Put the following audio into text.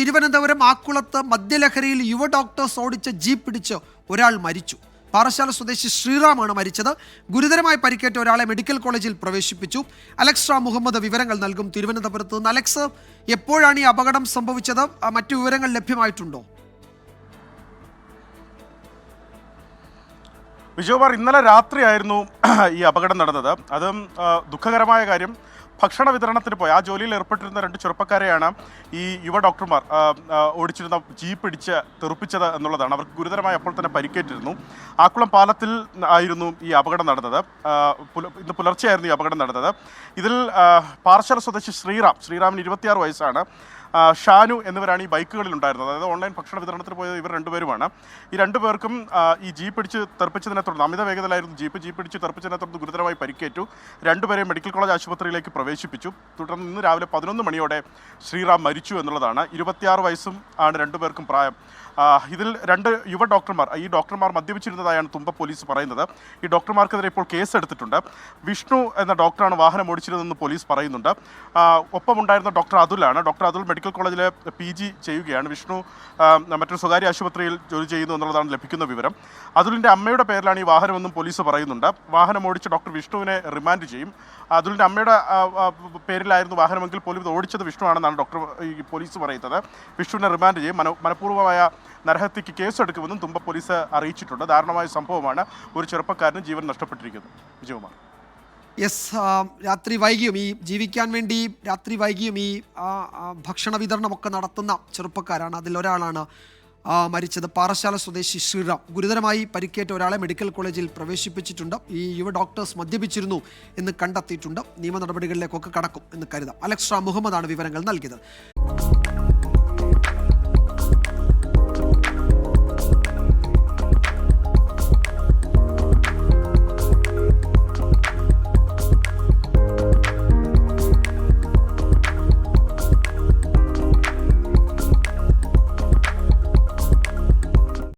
തിരുവനന്തപുരം ആക്കുളത്ത് മദ്യലഹരിയിൽ യുവ ഡോക്ടേഴ്സ് ഓടിച്ച ജീപ്പ് പിടിച്ച് ഒരാൾ മരിച്ചു. പാറശാല സ്വദേശി ശ്രീറാമാണ് മരിച്ചത്. ഗുരുതരമായി പരിക്കേറ്റ ഒരാളെ മെഡിക്കൽ കോളേജിൽ പ്രവേശിപ്പിച്ചു. അലക്സ് റാം മുഹമ്മദ് വിവരങ്ങൾ നൽകും തിരുവനന്തപുരത്ത് നിന്ന്. അലക്സ് എപ്പോഴാണ് ഈ അപകടം സംഭവിച്ചത്? മറ്റു വിവരങ്ങൾ ലഭ്യമായിട്ടുണ്ടോ? വിജയകുമാർ ഇന്നലെ രാത്രിയായിരുന്നു ഈ അപകടം നടന്നത്. അതും ദുഃഖകരമായ കാര്യം ഭക്ഷണ വിതരണത്തിന് പോയി. ആ ജോലിയിൽ ഏർപ്പെട്ടിരുന്ന രണ്ട് ചെറുപ്പക്കാരെയാണ് ഈ യുവ ഡോക്ടർമാർ ഓടിച്ചിരുന്ന ജീപ്പ് ഇടിച്ച് തെറുപ്പിച്ചത് എന്നുള്ളതാണ്. അവർക്ക് ഗുരുതരമായി അപ്പോൾ തന്നെ പരിക്കേറ്റിരുന്നു. ആക്കുളം പാലത്തിൽ ആയിരുന്നു ഈ അപകടം നടന്നത്. ഇന്ന് പുലർച്ചെയായിരുന്നു ഈ അപകടം നടന്നത്. ഇതിൽ പാറശാല സ്വദേശി ശ്രീറാം ശ്രീറാമിന് ഇരുപത്തിയാറ് വയസ്സാണ്. ഷാനു എന്നിവരാണ് ഈ ബൈക്കുകളിൽ ഉണ്ടായിരുന്നത്. അതായത് ഓൺലൈൻ ഭക്ഷണ വിതരണത്തിന് പോയത് ഇവർ രണ്ടുപേരുമാണ്. ഈ രണ്ടുപേർക്കും ഈ ജീപ്പ് ഇടിച്ച് തെറിപ്പിച്ചതിനെ തുടർന്ന് അമിത വേഗതയിലായിരുന്നു ജീപ്പ്. ജീപ്പ് ഇടിച്ച് തെറിപ്പിച്ചതിനെ തുടർന്ന് ഗുരുതരമായി പരിക്കേറ്റു. രണ്ടുപേരെയും മെഡിക്കൽ കോളേജ് ആശുപത്രിയിലേക്ക് പ്രവേശിപ്പിച്ചു. തുടർന്ന് ഇന്ന് രാവിലെ പതിനൊന്ന് മണിയോടെ ശ്രീറാം മരിച്ചു എന്നുള്ളതാണ്. ഇരുപത്തിയാറ് വയസ്സും ആണ് രണ്ടുപേർക്കും പ്രായം. ഇതിൽ രണ്ട് യുവ ഡോക്ടർമാർ ഈ ഡോക്ടർമാർ മദ്യപിച്ചിരുന്നതായാണ് തുമ്പ പോലീസ് പറയുന്നത്. ഈ ഡോക്ടർമാർക്കെതിരെ ഇപ്പോൾ കേസ് എടുത്തിട്ടുണ്ട്. വിഷ്ണു എന്ന ഡോക്ടറാണ് വാഹനം ഓടിച്ചിരുന്നതെന്ന് പോലീസ് പറയുന്നുണ്ട്. ഒപ്പമുണ്ടായിരുന്ന ഡോക്ടർ അതുലാണ്. ഡോക്ടർ അതുൽ മെഡിക്കൽ കോളേജിലെ പി ജി ചെയ്യുകയാണ്. വിഷ്ണു മറ്റൊരു സ്വകാര്യ ആശുപത്രിയിൽ ജോലി ചെയ്യുന്നു എന്നുള്ളതാണ് ലഭിക്കുന്ന വിവരം. അതുലിന്റെ അമ്മയുടെ പേരിലാണ് ഈ വാഹനമെന്നും പോലീസ് പറയുന്നുണ്ട്. വാഹനം ഓടിച്ച ഡോക്ടർ വിഷ്ണുവിനെ റിമാൻഡ് ചെയ്യും. അതുലിന്റെ അമ്മയുടെ പേരിലായിരുന്നു വാഹനമെങ്കിൽ പോലും ഇത് ഓടിച്ചത് വിഷ്ണു ആണെന്നാണ് ഡോക്ടർ ഈ പോലീസ് പറയുന്നത്. വിഷ്ണുവിനെ റിമാൻഡ് ചെയ്യും. മന മനഃപൂർവമായ നരഹത്യക്ക് കേസെടുക്കുമെന്നും തുമ്പ പോലീസ് അറിയിച്ചിട്ടുണ്ട്. ദാരുണമായ സംഭവമാണ് ഒരു ചെറുപ്പക്കാരന് ജീവൻ നഷ്ടപ്പെട്ടിരിക്കുന്നത്. വിജയകുമാർ. യെസ് രാത്രി വൈകിയും ഈ ജീവിക്കാൻ വേണ്ടി രാത്രി വൈകിയും ഈ ഭക്ഷണ വിതരണമൊക്കെ നടത്തുന്ന ചെറുപ്പക്കാരാണ്. അതിലൊരാളാണ് മരിച്ചത് പാറശാല സ്വദേശി ശ്രീറാം. ഗുരുതരമായി പരിക്കേറ്റ ഒരാളെ മെഡിക്കൽ കോളേജിൽ പ്രവേശിപ്പിച്ചിട്ടുണ്ട്. ഈ യുവ ഡോക്ടേഴ്സ് മദ്യപിച്ചിരുന്നു എന്ന് കണ്ടെത്തിയിട്ടുണ്ട്. നിയമ നടപടികളിലേക്കൊക്കെ കടക്കും എന്ന് കരുതാം. അലക്സ് മുഹമ്മദാണ് വിവരങ്ങൾ നൽകിയത്.